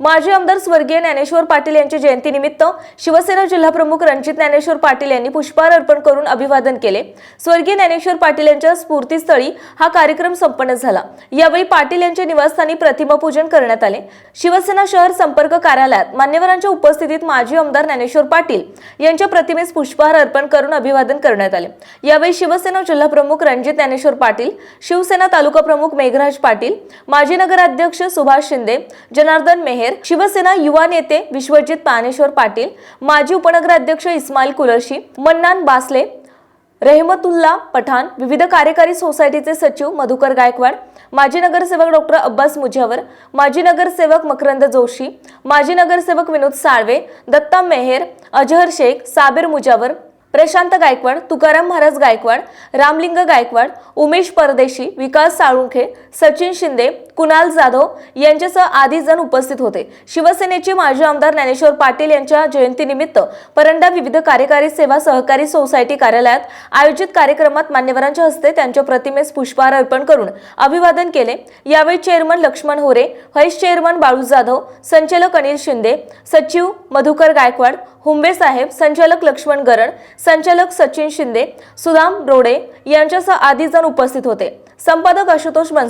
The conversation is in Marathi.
माजी आमदार स्वर्गीय ज्ञानेश्वर पाटील यांच्या जयंतीनिमित्त शिवसेना जिल्हाप्रमुख रणजित ज्ञानेश्वर पाटील यांनी पुष्पहार अर्पण करून अभिवादन केले. स्वर्गीय ज्ञानेश्वर पाटील यांच्या स्फूर्तीस्थळी हा कार्यक्रम संपन्न झाला. यावेळी पाटील यांच्या निवासस्थानी प्रतिमापूजन करण्यात आले. शिवसेना शहर संपर्क कार्यालयात मान्यवरांच्या उपस्थितीत माजी आमदार ज्ञानेश्वर पाटील यांच्या प्रतिमेस पुष्पहार अर्पण करून अभिवादन करण्यात आले. यावेळी शिवसेना जिल्हाप्रमुख रणजित ज्ञानेश्वर पाटील शिवसेना तालुका प्रमुख मेघराज पाटील माजी नगराध्यक्ष सुभाष शिंदे जनार्दन मेहेर शिवसेना युवा नेते विश्वजित पानेश्वर पाटील माजी उपनगराध्यक्ष इस्माईल कुलर्शी मन्नान बासले रेहमतुल्ला पठाण विविध कार्यकारी सोसायटीचे सचिव मधुकर गायकवाड माजी नगरसेवक डॉक्टर अब्बास मुजावर माजी नगरसेवक मकरंद जोशी माजी नगरसेवक विनोद साळवे दत्ता मेहेर अजहर शेख साबिर मुजावर प्रशांत गायकवाड तुकाराम महाराज गायकवाड रामलिंग गायकवाड उमेश परदेशी विकास साळुंखे सचिन शिंदे कुणाल जाधव यांच्यासह आदी जण उपस्थित होते. शिवसेनेचे माजी आमदार ज्ञानेश्वर पाटील यांच्या जयंतीनिमित्त परंडा विविध कार्यकारी सेवा सहकारी सोसायटी कार्यालयात आयोजित कार्यक्रमात मान्यवरांच्या हस्ते त्यांच्या प्रतिमेस पुष्पहार अर्पण करून अभिवादन केले. यावेळी चेअरमन लक्ष्मण होरे व्हाईस चेअरमन बाळू जाधव संचालक अनिल शिंदे सचिव मधुकर गायकवाड हुंबे साहेब संचालक लक्ष्मण गरण संचालक सचिन शिंदे सुदाम रोडे यांच्यासह आदी जण उपस्थित होते. संपादक आशुतोष